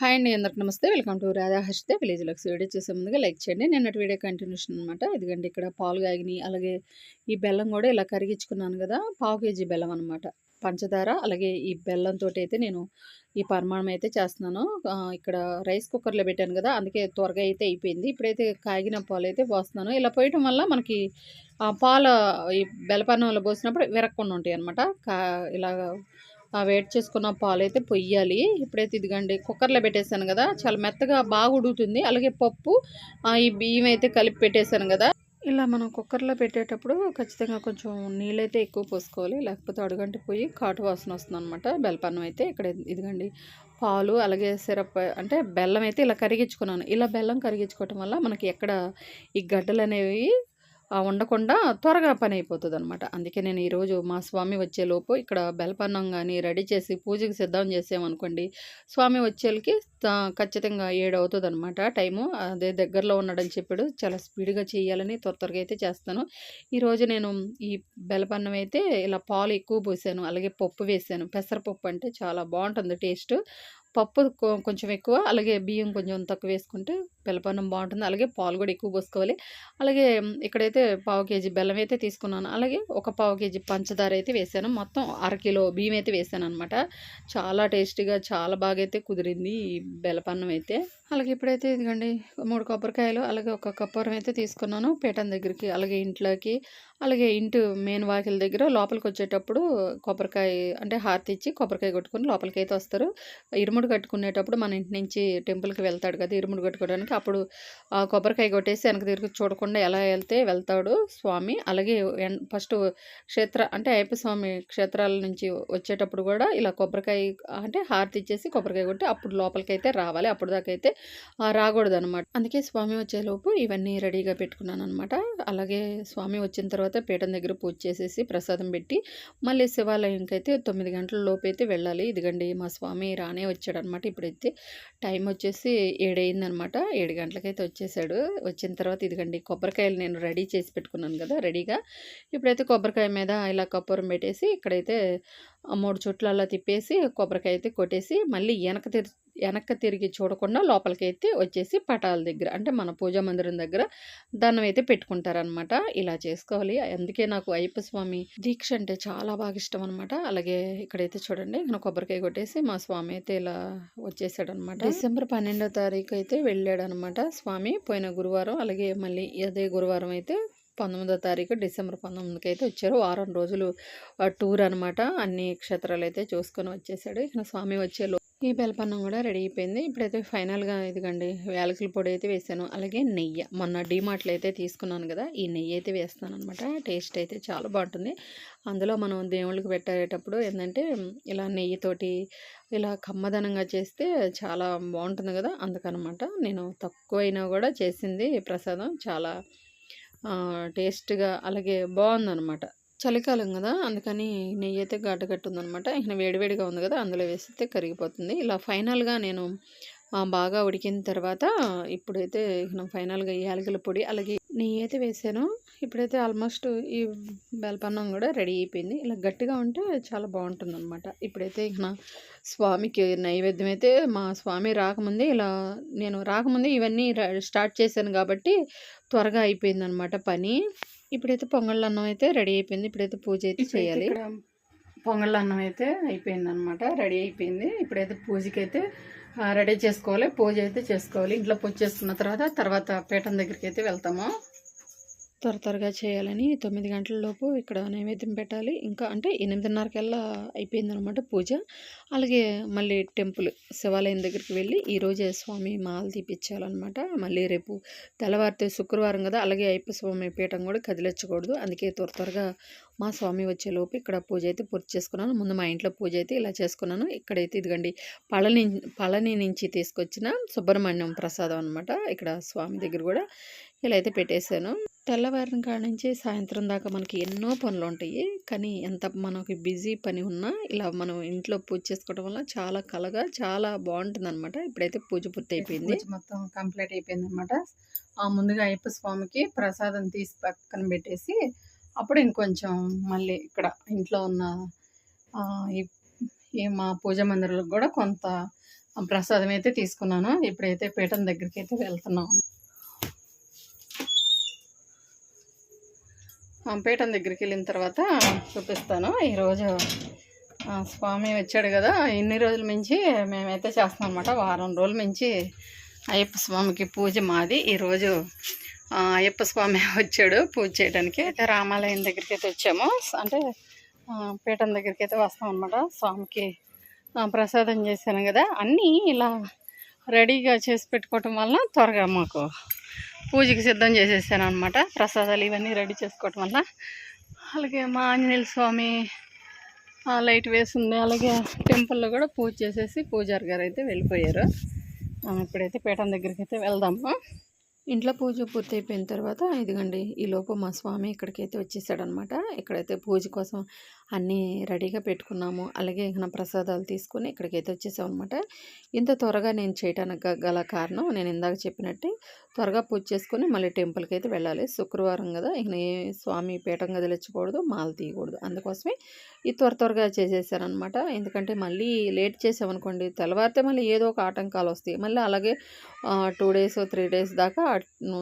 Hi అండి అందరికి నమస్తే. Welcome to Radha Harshita village Lux. Video చూసే ముందుగా లైక్ చేయండి. నిన్నటి వీడియో కంటిన్యూషన్ అనమాట ఇదిగండి ఇక్కడ పాలు కాగినాయి అలాగే ఈ బెల్లం కూడా ఇలా కరిగించుకున్నాను కదా పావు కేజీ బెల్లం అనమాట పంచదార అలాగే ఈ బెల్లంతో అయితే నేను ఈ పరిమాణం అయితే చేస్తున్నాను. ఇక్కడ రైస్ కుక్కర్లో పెట్టాను కదా అందుకే త్వరగా అయితే అయిపోయింది. ఇప్పుడైతే కాగిన పాలు అయితే పోస్తున్నాను. ఇలా పోయటం వల్ల మనకి పాలు ఈ బెల్లపన్నంలో పోసినప్పుడు విరక్కుండా ఉంటాయి అనమాట కా ఇలా వేడి చేసుకున్న పాలు అయితే పొయ్యాలి. ఇప్పుడైతే ఇదిగండి కుక్కర్లో పెట్టేశాను కదా చాలా మెత్తగా బాగా ఉడుకుతుంది. అలాగే పప్పు ఈ బియ్యం అయితే కలిపి పెట్టేశాను కదా. ఇలా మనం కుక్కర్లో పెట్టేటప్పుడు ఖచ్చితంగా కొంచెం నీళ్ళైతే ఎక్కువ పోసుకోవాలి. లేకపోతే అడుగంటి పోయి కాటు వాసన వస్తుంది అనమాట బెల్లపన్నం అయితే ఇక్కడ ఇదిగండి పాలు అలాగే సిరప్ అంటే బెల్లం అయితే ఇలా కరిగించుకున్నాను. ఇలా బెల్లం కరిగించుకోవటం వల్ల మనకి ఎక్కడ ఈ గడ్డలు అనేవి ఉండకుండా త్వరగా పని అయిపోతుంది అనమాట అందుకే నేను ఈరోజు మా స్వామి వచ్చేలోపు ఇక్కడ బెల్పన్నం కానీ రెడీ చేసి పూజకి సిద్ధం చేసామనుకోండి స్వామి వచ్చేళ్ళకి ఖచ్చితంగా ఏడు అవుతుంది అనమాట టైము. అదే దగ్గరలో ఉన్నాడని చెప్పాడు చాలా స్పీడ్గా చేయాలని త్వర త్వరగా అయితే చేస్తాను. ఈరోజు నేను ఈ బెల్లపన్నం అయితే ఇలా పాలు ఎక్కువ పోసాను అలాగే పప్పు వేసాను. పెసరపప్పు అంటే చాలా బాగుంటుంది టేస్ట్. పప్పు కొంచెం ఎక్కువ అలాగే బియ్యం కొంచెం తక్కువ వేసుకుంటే బెల్లపన్నం బాగుంటుంది. అలాగే పాలు కూడా ఎక్కువ పోసుకోవాలి. అలాగే ఇక్కడైతే పావు కేజీ బెల్లం అయితే తీసుకున్నాను. అలాగే ఒక పావు కేజీ పంచదార అయితే వేసాను. మొత్తం అరకిలో బియ్యం అయితే వేసాను అనమాట చాలా టేస్టీగా చాలా బాగా అయితే కుదిరింది ఈ బెల్లపన్నం అయితే. అలాగే ఇప్పుడైతే ఇదిగండి మూడు కొబ్బరికాయలు అలాగే ఒక కప్పూరం అయితే తీసుకున్నాను పీఠం దగ్గరికి. అలాగే ఇంట్లోకి అలాగే ఇంటి మెయిన్ వాకిల దగ్గర లోపలికి వచ్చేటప్పుడు కొబ్బరికాయ అంటే హారతి ఇచ్చి కొబ్బరికాయ కొట్టుకొని లోపలికి అయితే వస్తారు. ఇరుముడు కట్టుకునేటప్పుడు మన ఇంటి నుంచి టెంపుల్కి వెళ్తాడు కదా ఇరుముడు కట్టుకోవడానికి. అప్పుడు ఆ కొబ్బరికాయ కొట్టేసి వెనక తిరిగి చూడకుండా ఎలా వెళ్తే వెళ్తాడు స్వామి. అలాగే ఫస్ట్ క్షేత్ర అంటే అయ్యప్ప స్వామి క్షేత్రాల నుంచి వచ్చేటప్పుడు కూడా ఇలా కొబ్బరికాయ అంటే హారతి ఇచ్చేసి కొబ్బరికాయ కొట్టి అప్పుడు లోపలికి అయితే రావాలి. అప్పుడు దాకా అయితే రాకూడదు అనమాట అందుకే స్వామి వచ్చేలోపు ఇవన్నీ రెడీగా పెట్టుకున్నాను అనమాట అలాగే స్వామి వచ్చిన తర్వాత పీఠం దగ్గర పూజ చేసేసి ప్రసాదం పెట్టి మళ్ళీ శివాలయంకి అయితే తొమ్మిది గంటల లోపు అయితే వెళ్ళాలి. ఇదిగండి మా స్వామి రానే వచ్చాడు అనమాట ఇప్పుడైతే టైం వచ్చేసి ఏడైందనమాట ఏడు గంటలకైతే వచ్చేసాడు. వచ్చిన తర్వాత ఇదిగండి కొబ్బరికాయలు నేను రెడీ చేసి పెట్టుకున్నాను కదా రెడీగా. ఇప్పుడైతే కొబ్బరికాయ మీద ఇలా కప్పూరం పెట్టేసి ఇక్కడైతే ఆ మూడు చుట్ల అలా తిప్పేసి కొబ్బరికాయ అయితే కొట్టేసి మళ్ళీ వెనక వెనక్కి తిరిగి చూడకుండా లోపలికి అయితే వచ్చేసి పటాల దగ్గర అంటే మన పూజా మందిరం దగ్గర దండం అయితే పెట్టుకుంటారనమాట ఇలా చేసుకోవాలి. అందుకే నాకు అయ్యప్ప స్వామి దీక్ష అంటే చాలా బాగా ఇష్టం అనమాట అలాగే ఇక్కడైతే చూడండి నేను కొబ్బరికాయ కొట్టేసి మా స్వామి అయితే ఇలా వచ్చేసాడు అనమాట డిసెంబర్ పన్నెండో తారీఖు అయితే వెళ్ళాడు అనమాట స్వామి పోయిన గురువారం. అలాగే మళ్ళీ అదే గురువారం అయితే పంతొమ్మిదో తారీఖు డిసెంబర్ పంతొమ్మిదికి అయితే వచ్చారు. వారం రోజులు ఆ, టూర్ అనమాట అన్ని క్షేత్రాలు అయితే చూసుకొని వచ్చేసాడు. ఇక స్వామి వచ్చే ఈ బెల్పన్నం కూడా రెడీ అయిపోయింది. ఇప్పుడైతే ఫైనల్గా ఇదిగండి యాలకుల పొడి అయితే వేసాను. అలాగే నెయ్యి. మొన్న డీమార్ట్లో అయితే తీసుకున్నాను కదా ఈ నెయ్యి అయితే వేస్తాను అనమాట టేస్ట్ అయితే చాలా బాగుంటుంది. అందులో మనం దేవుళ్ళకి పెట్టేటప్పుడు ఏంటంటే ఇలా నెయ్యితోటి ఇలా కమ్మదనంగా చేస్తే చాలా బాగుంటుంది కదా అందుకనమాట. నేను తక్కువైనా కూడా చేసింది ప్రసాదం. చాలా టేస్ట్గా అలాగే బాగుందనమాట చలికాలం కదా! అందుకని నెయ్యి అయితే గడ్డగట్టుందనమాట ఇక వేడివేడిగా ఉంది కదా! అందులో వేస్తే కరిగిపోతుంది. ఇలా ఫైనల్గా నేను బాగా ఉడికిన తర్వాత ఇప్పుడైతే ఇక ఫైనల్గా ఈ యాలకుల పొడి అలాగే నెయ్యి అయితే వేసాను. ఇప్పుడైతే ఆల్మోస్ట్ ఈ బెల్పన్నం కూడా రెడీ అయిపోయింది. ఇలా గట్టిగా ఉంటే చాలా బాగుంటుంది అనమాట ఇప్పుడైతే ఇక స్వామికి నైవేద్యం అయితే మా స్వామి రాకముందే ఇలా నేను రాకముందే ఇవన్నీ స్టార్ట్ చేశాను కాబట్టి త్వరగా అయిపోయిందనమాట పని. ఇప్పుడైతే పొంగళ్ళ అన్నం అయితే రెడీ అయిపోయింది. ఇప్పుడైతే పూజ అయితే చేయాలి. పొంగళ్ళ అన్నం అయితే అయిపోయింది అనమాట రెడీ అయిపోయింది. ఇప్పుడైతే పూజకి అయితే రెడీ చేసుకోవాలి. పూజ అయితే చేసుకోవాలి. ఇంట్లో పూజ చేసుకున్న తర్వాత తర్వాత పీఠం దగ్గరికి అయితే వెళ్తాము. త్వర త్వరగా చేయాలని తొమ్మిది గంటల లోపు ఇక్కడ నైవేద్యం పెట్టాలి. ఇంకా అంటే ఎనిమిదిన్నరకల్లా అయిపోయిందనమాట పూజ. అలాగే మళ్ళీ టెంపుల్ శివాలయం దగ్గరికి వెళ్ళి ఈరోజే స్వామి మాల తీపిచ్చాలన్నమాట. మళ్ళీ రేపు తెల్లవారితే శుక్రవారం కదా అలాగే అయ్యప్ప స్వామి పీఠం కూడా కదిలించకూడదు. అందుకే త్వర త్వరగా మా స్వామి వచ్చే లోపు ఇక్కడ పూజ అయితే పూర్తి చేసుకున్నాను. ముందు మా ఇంట్లో పూజ అయితే ఇలా చేసుకున్నాను. ఇక్కడైతే ఇదిగండి పళని పళని నుంచి తీసుకొచ్చిన సుబ్రహ్మణ్యం ప్రసాదం అనమాట ఇక్కడ స్వామి దగ్గర కూడా ఇలా అయితే పెట్టేశాను. తెల్లవారిన కాడ నుంచి సాయంత్రం దాకా మనకి ఎన్నో పనులు ఉంటాయి. కానీ ఎంత మనకి బిజీ పని ఉన్నా ఇలా మనం ఇంట్లో పూజ చేసుకోవడం వల్ల చాలా కలగా చాలా బాగుంటుంది అనమాట ఇప్పుడైతే పూజ పూర్తి అయిపోయింది. మొత్తం కంప్లీట్ అయిపోయింది అనమాట ముందుగా అయ్యప్ప స్వామికి ప్రసాదం తీసి పక్కన పెట్టేసి అప్పుడు ఇంకొంచెం మళ్ళీ ఇక్కడ ఇంట్లో ఉన్న ఈ మా పూజ మందిరాలకు కూడా కొంత ప్రసాదం అయితే తీసుకున్నాను. ఇప్పుడైతే పీఠం దగ్గరికి అయితే వెళ్తున్నాము పీఠం దగ్గరికి వెళ్ళిన తర్వాత చూపిస్తాను. ఈరోజు స్వామి వచ్చాడు కదా. ఇన్ని రోజుల మించి మేమైతే చేస్తాం అనమాట వారం రోజుల మించి అయ్యప్ప స్వామికి పూజ మాది. ఈరోజు అయ్యప్ప స్వామి వచ్చాడు పూజ చేయడానికి. అయితే రామాలయం దగ్గరికి అయితే వచ్చాము. అంటే పీఠం దగ్గరికి అయితే వస్తాం అనమాట స్వామికి ప్రసాదం చేశాను కదా. అన్నీ ఇలా రెడీగా చేసి పెట్టుకోవటం వల్ల త్వరగా మాకు పూజకి సిద్ధం చేసేసాను అనమాట ప్రసాదాలు ఇవన్నీ రెడీ చేసుకోవటం వల్ల అలాగే మా ఆంజనేయుల స్వామి లైట్ వేసింది. అలాగే టెంపుల్లో కూడా పూజ చేసేసి పూజారి గారు అయితే వెళ్ళిపోయారు. ఇప్పుడైతే పీఠం దగ్గరికి అయితే వెళ్దాము. ఇంట్లో పూజ పూర్తి అయిపోయిన తర్వాత ఇదిగండి ఈ లోపు మా స్వామి ఇక్కడికైతే వచ్చేసాడనమాట. ఇక్కడైతే పూజ కోసం అన్నీ రెడీగా పెట్టుకున్నాము. అలాగే ఇంకా ప్రసాదాలు తీసుకొని ఇక్కడికైతే వచ్చేసాం అనమాట ఇంత త్వరగా నేను చేయటానికి గల కారణం నేను ఇందాక చెప్పినట్టే త్వరగా పూజ చేసుకొని మళ్ళీ టెంపుల్కి అయితే వెళ్ళాలి. శుక్రవారం కదా ఇక ఏ స్వామి పీఠం కదిలించకూడదు మాల తీయకూడదు. అందుకోసమే ఈ త్వర త్వరగా చేసేసానమాట ఎందుకంటే మళ్ళీ లేట్ చేసామనుకోండి తెల్లవారితే మళ్ళీ ఏదో ఒక ఆటంకాలు వస్తాయి. మళ్ళీ అలాగే టూ డేస్ త్రీ డేస్ దాకా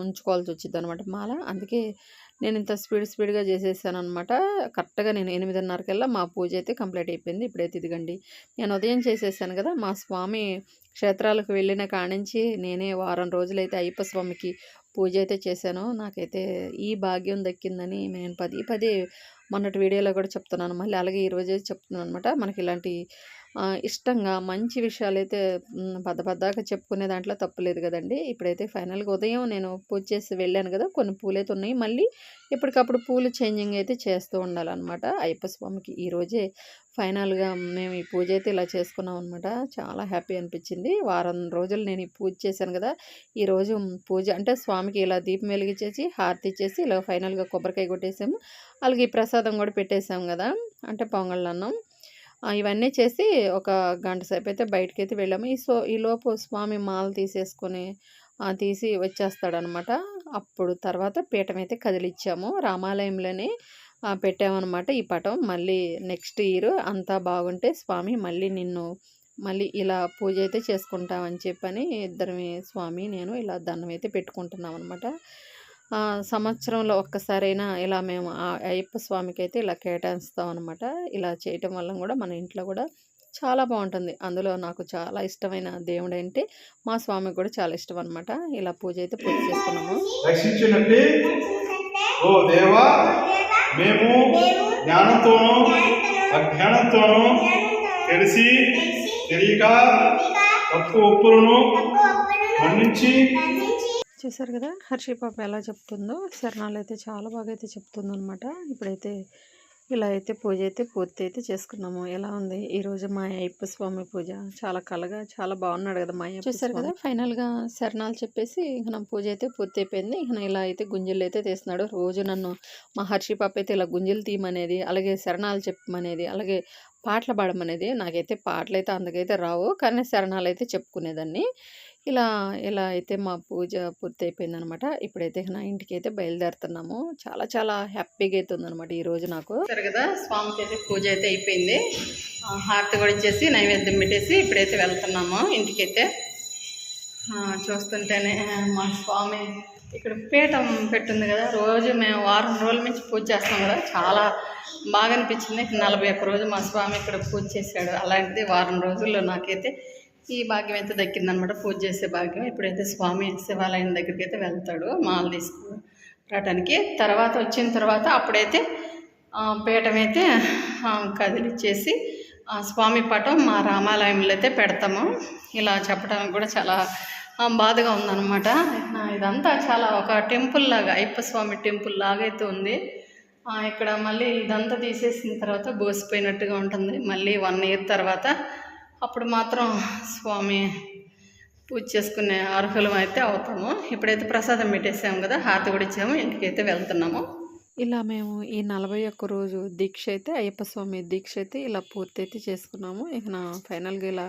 ఉంచుకోవాల్సి వచ్చింది అనమాట మాల. అందుకే నేను ఇంత స్పీడ్ స్పీడ్గా చేసేసాను అనమాట కరెక్ట్గా నేను ఎనిమిదిన్నరకల్లా మా పూజ అయితే కంప్లీట్ అయిపోయింది. ఇప్పుడైతే ఇదిగండి. నేను ఉదయం చేసేసాను కదా మా స్వామి క్షేత్రాలకు వెళ్ళిన కానించి నేనే వారం రోజులైతే అయ్యప్ప స్వామికి పూజ అయితే చేశాను. నాకైతే ఈ భాగ్యం దక్కిందని నేను పది పది మొన్నటి వీడియోలో కూడా చెప్తున్నాను. మళ్ళీ అలాగే ఈరోజే చెప్తున్నాను అనమాట మనకి ఇలాంటి ఇష్టంగా మంచి విషయాలు అయితే పద్ద చెప్పుకునే దాంట్లో తప్పులేదు కదండి. ఇప్పుడైతే ఫైనల్గా ఉదయం నేను పూజ చేసి వెళ్ళాను కదా కొన్ని పూలైతే ఉన్నాయి మళ్ళీ ఎప్పటికప్పుడు పూలు చేంజింగ్ అయితే చేస్తూ ఉండాలన్నమాట. అయ్యప్ప స్వామికి ఈరోజే ఫైనల్గా మేము ఈ పూజ అయితే ఇలా చేసుకున్నాం అనమాట చాలా హ్యాపీ అనిపించింది. వారం రోజులు నేను ఈ పూజ చేశాను కదా ఈరోజు పూజ అంటే స్వామికి ఇలా దీపం వెలిగించేసి హారతి ఇచ్చేసి ఇలా ఫైనల్గా కొబ్బరికాయ కొట్టేసాము. అలాగే ఈ ప్రసాదం కూడా పెట్టేసాం కదా అంటే పొంగళ్ళన్నం ఇవన్నీ చేసి ఒక గంట సేపు అయితే బయటకి అయితే వెళ్ళాము. ఈ సో ఈలోపు స్వామి మాల తీసేసుకొని తీసి వచ్చేస్తాడనమాట. అప్పుడు తర్వాత పీఠం అయితే కదిలిచ్చాము. రామాలయంలోనే పెట్టామన్నమాట ఈ పటం. మళ్ళీ నెక్స్ట్ ఇయర్ అంతా బాగుంటే స్వామి మళ్ళీ నిన్ను మళ్ళీ ఇలా పూజ అయితే చేసుకుంటామని చెప్పని ఇద్దరమే స్వామి నేను ఇలా దండం అయితే పెట్టుకుంటున్నాం అనమాట సంవత్సరంలో ఒక్కసారైనా ఇలా మేము ఆ అయ్యప్ప స్వామికి అయితే ఇలా కేటాయిస్తాం అనమాట ఇలా చేయటం వల్ల కూడా మన ఇంట్లో కూడా చాలా బాగుంటుంది. అందులో నాకు చాలా ఇష్టమైన దేవుడు అంటే మా స్వామికి కూడా చాలా ఇష్టం అనమాట ఇలా పూజ అయితే పూజ చేసుకున్నాము. ఓ దేవా మేము జ్ఞానంతోనూ అజ్ఞానంతోనూ తెలిసి తెలియక తప్పు ఒప్పులను మన్నించి చూసారు కదా! హర్షి పాప ఎలా చెప్తుందో శరణాలు అయితే చాలా బాగా అయితే చెప్తుంది అనమాట ఇప్పుడైతే ఇలా అయితే పూజ అయితే పూర్తి అయితే చేసుకున్నాము. ఎలా ఉంది? ఈరోజు మా అయ్యప్ప స్వామి పూజ. చాలా కలగా చాలా బాగున్నాడు కదా మా అయ్యప్ప చూసారు కదా! ఫైనల్గా శరణాలు చెప్పేసి ఇక నా పూజ అయితే పూర్తి అయిపోయింది. ఇక ఇలా అయితే గుంజలు అయితే తీస్తున్నాడు. రోజు నన్ను మా హర్షి పాప అయితే ఇలా గుంజలు తీయమనేది అలాగే శరణాలు చెప్పమనేది అలాగే పాటలు పాడమనేది నాకైతే పాటలు అయితే అందుకైతే రావు. కానీ శరణాలు అయితే చెప్పుకునేదాన్ని. ఇలా ఇలా అయితే మా పూజ పూర్తి ఇప్పుడైతే నా ఇంటికి అయితే బయలుదేరుతున్నాము. చాలా చాలా హ్యాపీగా అయితే ఉందనమాట ఈ రోజు నాకు. సరే కదా స్వామికి అయితే పూజ అయితే అయిపోయింది. హారతి కూడా ఇచ్చేసి నైవేద్యం పెట్టేసి ఇప్పుడైతే వెళ్తున్నాము ఇంటికైతే. చూస్తుంటేనే మా స్వామి ఇక్కడ పీఠం పెట్టింది కదా రోజు మేము వారం రోజుల నుంచి పూజ చేస్తాం కదా చాలా బాగా అనిపించింది. నలభై ఒక్క రోజు మా స్వామి ఇక్కడ పూజ చేశాడు. అలాంటిది వారం రోజుల్లో నాకైతే ఈ భాగ్యం అయితే దక్కిందనమాట. పూజ చేసే భాగ్యం. ఇప్పుడైతే స్వామి శివాలయం దగ్గరికి అయితే వెళ్తాడు మాల తీసుకు రావడానికి తర్వాత వచ్చిన తర్వాత అప్పుడైతే పీఠం అయితే కదిలిచ్చేసి ఆ, స్వామి పటం మా రామాలయంలో అయితే పెడతాము. ఇలా చెప్పడానికి కూడా చాలా బాధగా ఉందన్నమాట ఇదంతా చాలా ఒక టెంపుల్ లాగా అయ్యప్ప స్వామి టెంపుల్ లాగా అయితే ఉంది. ఇక్కడ మళ్ళీ ఇదంతా తీసేసిన తర్వాత బోసిపోయినట్టుగా ఉంటుంది. మళ్ళీ వన్ ఇయర్ తర్వాత అప్పుడు మాత్రం స్వామి పూజ చేసుకునే అర్హులం అయితే అవుతాము. ఇప్పుడైతే ప్రసాదం పెట్టేసాము కదా హారతి కూడా ఇచ్చాము ఇంటికైతే వెళ్తున్నాము. ఇలా మేము ఈ నలభై ఒక్క రోజు దీక్ష అయితే అయ్యప్ప స్వామి దీక్ష అయితే ఇలా పూర్తి అయితే చేసుకున్నాము. ఇక నా ఫైనల్గా ఇలా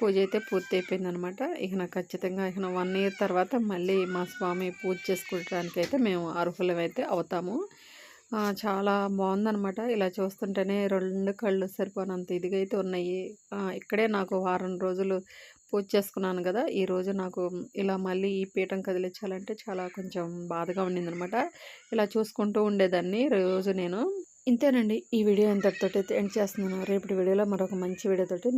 పూజ అయితే పూర్తి అయిపోయింది అనమాట ఇక నా ఖచ్చితంగా ఇక వన్ ఇయర్ తర్వాత మళ్ళీ మా స్వామి పూజ చేసుకోవడానికి అయితే మేము అర్హులం అయితే అవుతాము. చాలా బాగుందనమాట ఇలా చూస్తుంటేనే రెండు కళ్ళు సరిపోనంత ఇదిగైతే ఉన్నాయి. ఇక్కడే నాకు వారం రోజులు పూజ చేసుకున్నాను కదా! ఈరోజు నాకు ఇలా మళ్ళీ ఈ పీఠం కదిలించాలంటే చాలా కొంచెం బాధగా ఉండిందనమాట. ఇలా చూసుకుంటూ ఉండేదాన్ని రోజు నేను. ఇంతేనండి. ఈ వీడియో ఇంతటితోటి ఎండ్ చేస్తున్నాను. రేపటి వీడియోలో మరొక మంచి వీడియోతో